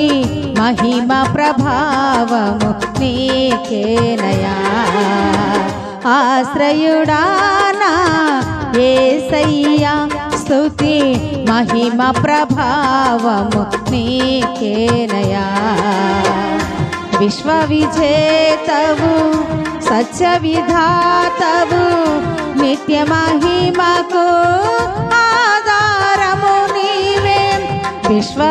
స్తుతి మహిమ ప్రభావము నీకేనయా ఆశ్రయుడానా ఏసయ్యా స్తుతి మహిమ ప్రభావము నీకేనయా విశ్వవిజేతవు సత్య విధాతవు నిత్య మహిమకు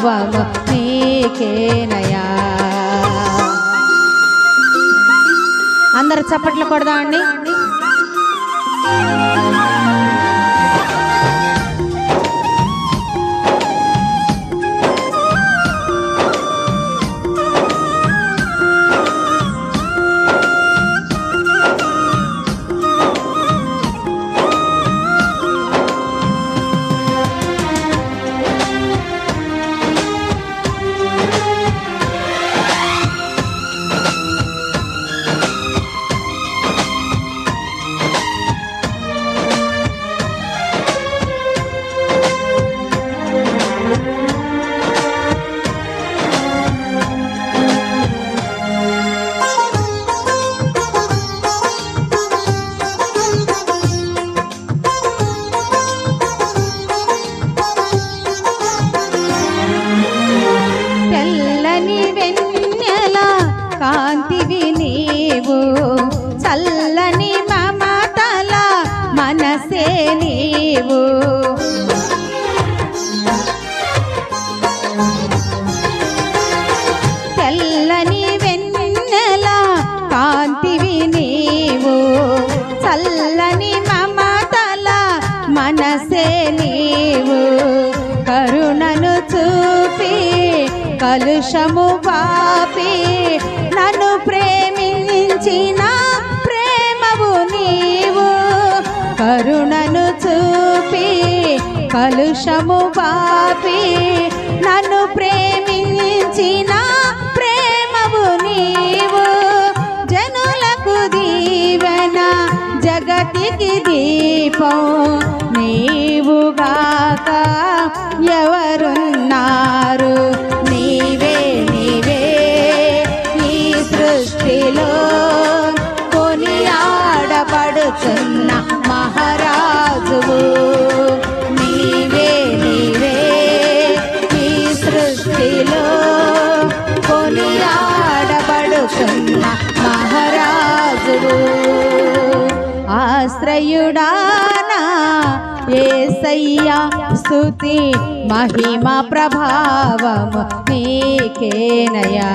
ప్రభావము నీకేనయా అందరు చప్పట్లు కొడదామండి. తెల్లని వెన్నెల కాంతివి నీవు. చల్లని మమతల మనసే నీవు. కలుషము పాపి నన్ను ప్రేమించిన ప్రేమవు నీవు. కరుణను చూపి కలుషము పాపి నన్ను ప్రేమించిన ప్రేమవు నీవు. జనులకు దీవెన జగతికి దీపం నీవుగాక ఎవరున్నారు? సృష్టిలో కొనియాడబడుతున్న మహారాజువు. నీవే నీవే ఈ సృష్టిలో కొనియాడబడుతున్న మహారాజువు. ఆశ్రయుడానా ఏసయ్యా స్తుతి మహిమ ప్రభావము నీకేనయా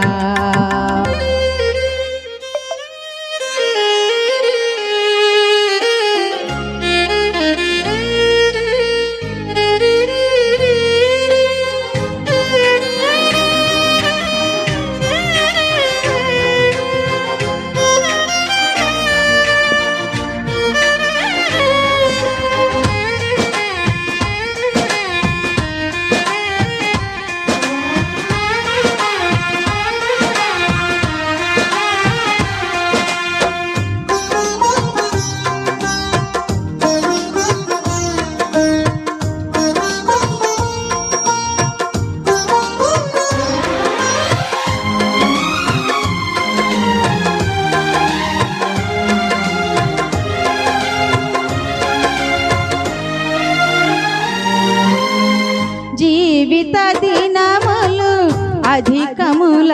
అధికములగునని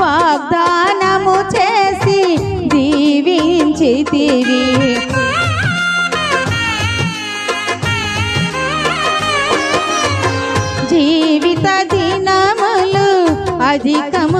వాగ్దానము చేసి దీవించితివి. జీవిత దినములు అధికము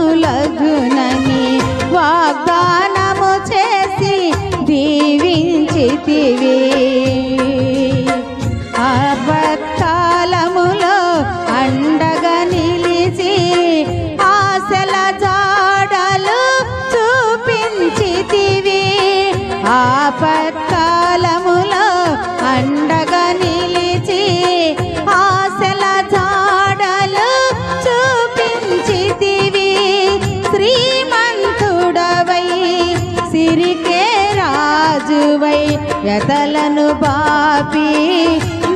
యతలను బాపి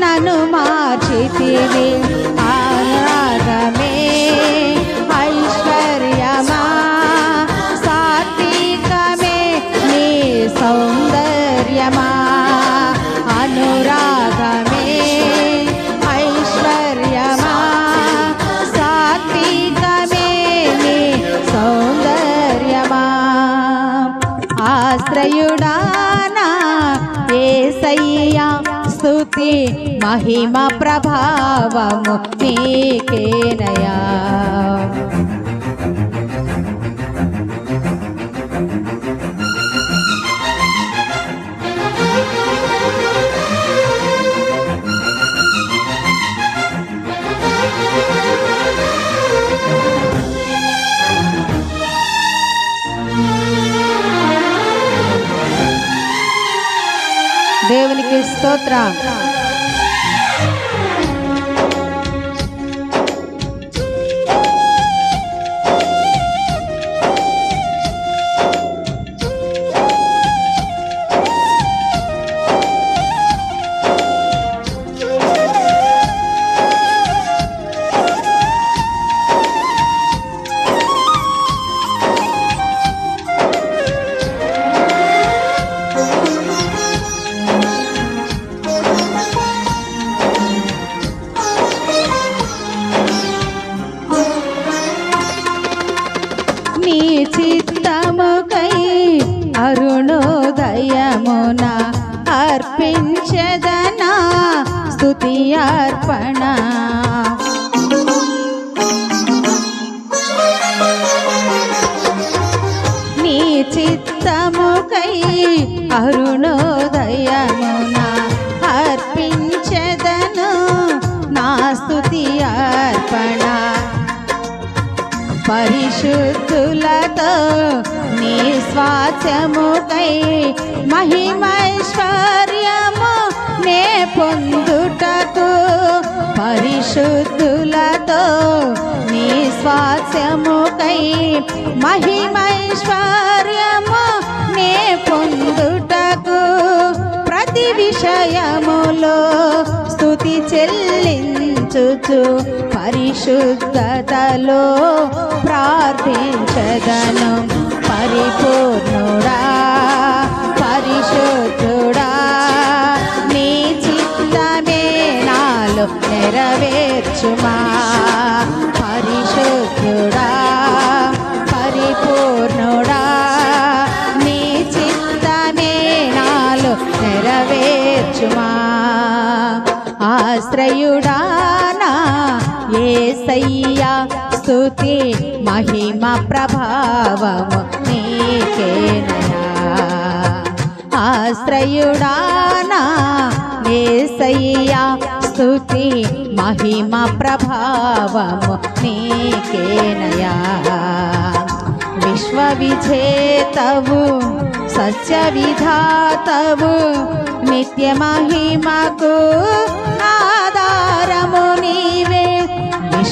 నన్ను మార్చితివి. ఆరాగమే ఐశ్వర్యమా సాత్వికమే నీ సౌందర్యమా. అనురాగమే ఐశ్వర్యమా సాత్వికమే నీ సౌందర్యమా. స్తుతి మహిమ ప్రభావము నీకేనయా దేవునికి స్తోత్రం అర్పించదనా? స్థుతి అర్పణ. నీ చిత్తముకై అరుణోదయమున అర్పించదను? నా స్థుతి అర్పణ. పరిశుద్ధులతో నీ స్వాస్యముకై మహిమైశ్వర్యము నే పొందుటకు పరిశుద్ధులతో నీ స్వాస్యముకై మహిమైశ్వర్యము చెల్లించుచు పరిశుద్ధతలో ప్రార్థించదను. పరిపూర్ణుడా పరిశుద్ధుడా నీ చిత్తమే నాలో నెరవేర్చుమా. పరిశుద్ధుడా పరిపూర్ణుడా నీ చిత్తమే నాలో నెరవేర్చుమా. ఆశ్రయుడు ఏసయ్యా స్థుతి మహిమ ప్రభావము నీకేనయా ఆశ్రయుడానా ఏసయ్యా స్థుతి మహిమ ప్రభావము నీకేనయా విశ్వవిజేతవు సత్య విధాతవు నిత్య మహిమకు నా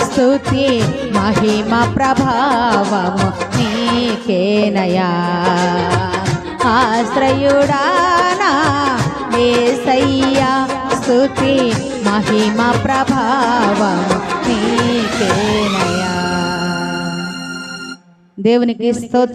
స్తుతి మహిమ ప్రభావము నీకేనయా ఆశ్రయుడానా ఏసయ్యా స్తుతి మహిమ ప్రభావము నీకేనయా దేవునికి స్తోత్రం.